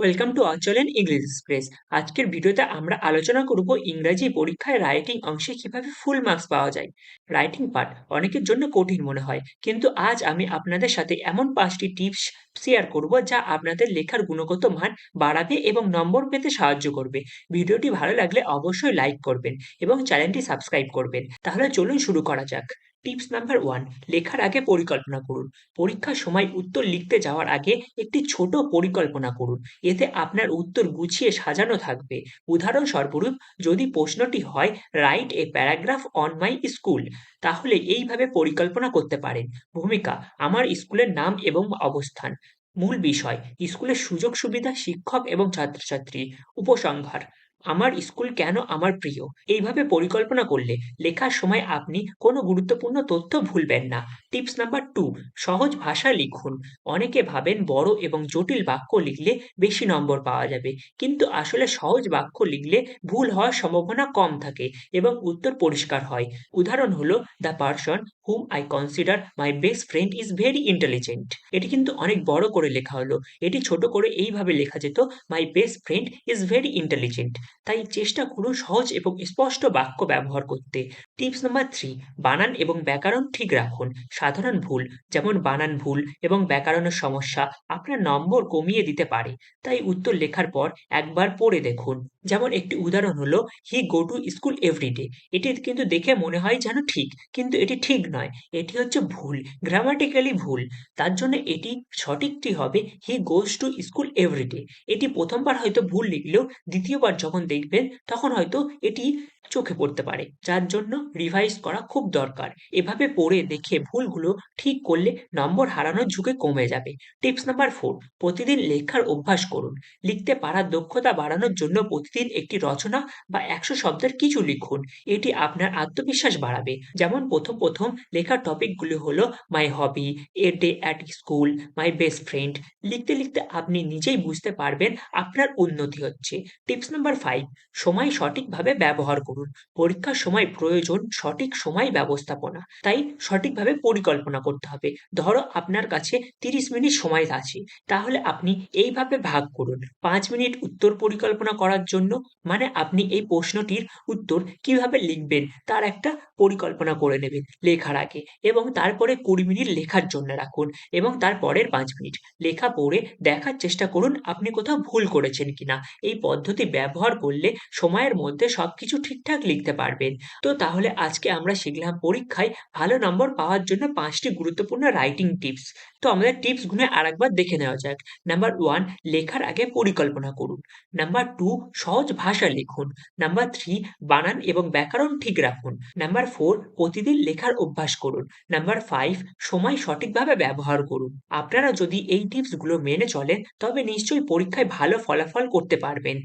Welcome to অচলেন English express আজকের ভিডিওতে আমরা আলোচনা করব ইংরাজি পরীক্ষায় রাইটিং অংশে কীভাবে ফুল মার্কস পাওয়া যায়। রাইটিং পার্ট অনেকের জন্য কঠিন মনে হয়, কিন্তু আজ আমি আপনাদের সাথে এমন পাঁচটি টিপস শেয়ার করব যা আপনাদের লেখার গুণগত মান বাড়াবে এবং নম্বর পেতে সাহায্য করবে। ভিডিওটি ভালো লাগলে অবশ্যই লাইক করবেন এবং চ্যানেলটি সাবস্ক্রাইব করবেন। তাহলে চলুন শুরু করা যাক। টিপস নাম্বার ওয়ান, লেখার আগে পরিকল্পনা করুন। পরীক্ষার সময় উত্তর লিখতে যাওয়ার আগে একটি ছোট পরিকল্পনা করুন। এতে আপনার উত্তর গুছিয়ে সাজানো থাকবে। উদাহরণস্বরূপ যদি প্রশ্নটি হয় write a paragraph on my school তাহলে এইভাবে পরিকল্পনা করতে পারেন। ভূমিকা, আমার স্কুলের নাম এবং অবস্থান। মূল বিষয়, স্কুলের সুযোগ সুবিধা শিক্ষক এবং ছাত্রছাত্রী। উপসংহার আমার স্কুল কেন আমার প্রিয়? এইভাবে পরিকল্পনা করলে লেখার সময় আপনি কোনো গুরুত্বপূর্ণ তথ্য ভুলবেন না। টিপস নাম্বার টু, সহজ ভাষা লিখুন। অনেকে ভাবেন বড় এবং জটিল বাক্য লিখলে বেশি নম্বর পাওয়া যাবে। কিন্তু আসলে সহজ বাক্য লিখলে ভুল হওয়ার সম্ভাবনা কম থাকে এবং উত্তর পরিষ্কার হয়। উদাহরণ হলো, the person whom I consider my best friend is very intelligent এটি কিন্তু অনেক বড় করে লেখা হলো। এটি ছোট করে এইভাবে লেখা যেত my best friend is very intelligent তাই চেষ্টা করুন সহজ এবং স্পষ্ট বাক্য ব্যবহার করতে। টিপস নাম্বার থ্রি, বানান এবং ব্যাকরণ ঠিক রাখুন। সাধারণ ভুল, যেমন বানান ভুল এবং ব্যাকরণের সমস্যা, আপনার নম্বর কমিয়ে দিতে পারে। তাই উত্তর লেখার পর একবার পড়ে দেখুন। যেমন একটি উদাহরণ হলো he go to school everyday এটি কিন্তু দেখে মনে হয় যেন ঠিক, কিন্তু এটি ঠিক নয়। এটি হচ্ছে ভুল গ্রামাটিক্যালি ভুল। তার জন্য এটি সঠিকটি হবে he goes to school everyday এটি প্রথমবার হয়তো ভুল লিখলেও দ্বিতীয়বার যখন দেখবেন, তখন হয়তো এটি চোখে পড়তে পারে। যার জন্য রিভাইজ করা খুব দরকার। এভাবে পড়ে দেখে ভুলগুলো ঠিক করলে নম্বর হারানোর ঝুঁকি কমে যাবে। টিপস নাম্বার ফোর, প্রতিদিন লেখার অভ্যাস করুন। লিখতে পারার দক্ষতা বাড়ানোর জন্য প্রতিদিন একটি রচনা বা একশো শব্দের কিছু লিখুন। এটি আপনার আত্মবিশ্বাস বাড়াবে। যেমন প্রথম প্রথম লেখার টপিকগুলি হলো my hobby a day at school my best friend লিখতে লিখতে আপনি নিজেই বুঝতে পারবেন আপনার উন্নতি হচ্ছে। টিপস নাম্বার ফাইভ সময় সঠিকভাবে ব্যবহার করুন। পরীক্ষার সময় প্রয়োজন সঠিক সময় ব্যবস্থাপনা। তাই সঠিকভাবে পরিকল্পনা করতে হবে। ধরো আপনার কাছে তিরিশ মিনিট সময় আছে, তাহলে আপনি এইভাবে ভাগ করুন। পাঁচ মিনিট উত্তর পরিকল্পনা করার জন্য মানে আপনি এই প্রশ্নটির উত্তর কীভাবে লিখবেন, তার একটা পরিকল্পনা করে নেবেন। লেখার আগে এবং তারপরে কুড়ি মিনিট লেখার জন্য রাখুন এবং তারপরের পাঁচ মিনিট লেখা পড়ে দেখার চেষ্টা করুন আপনি কোথাও ভুল করেছেন কিনা। এই পদ্ধতি ব্যবহার করলে সময়ের মধ্যে সবকিছু ঠিকঠাক লিখতে পারবেন। তো তাহলে আজকে আমরা শিখলাম পরীক্ষায় ভালো নম্বর পাওয়ার জন্য পাঁচটি গুরুত্বপূর্ণ রাইটিং টিপস তো আমাদের টিপস টিপসগুলো আরেকবার দেখে নেওয়া যাক। নাম্বার ওয়ান লেখার আগে পরিকল্পনা করুন। নাম্বার টু সহজ ভাষা লিখুন। নাম্বার থ্রি বানান এবং ব্যাকরণ ঠিক রাখুন। নাম্বার ফোর প্রতিদিন লেখার অভ্যাস করুন। নাম্বার ফাইভ সময় সঠিকভাবে ব্যবহার করুন। আপনারা যদি এই টিপসগুলো মেনে চলেন, তবে নিশ্চয়ই পরীক্ষায় ভালো ফলাফল করতে পারবেন।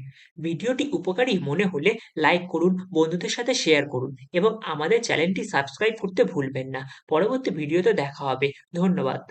ভিডিওটি উপকারী মনে হলে লাইক করুন, বন্ধুদের সাথে শেয়ার করুন এবং আমাদের চ্যানেলটি সাবস্ক্রাইব করতে ভুলবেন না। পরবর্তী ভিডিওতে দেখা হবে। ধন্যবাদ।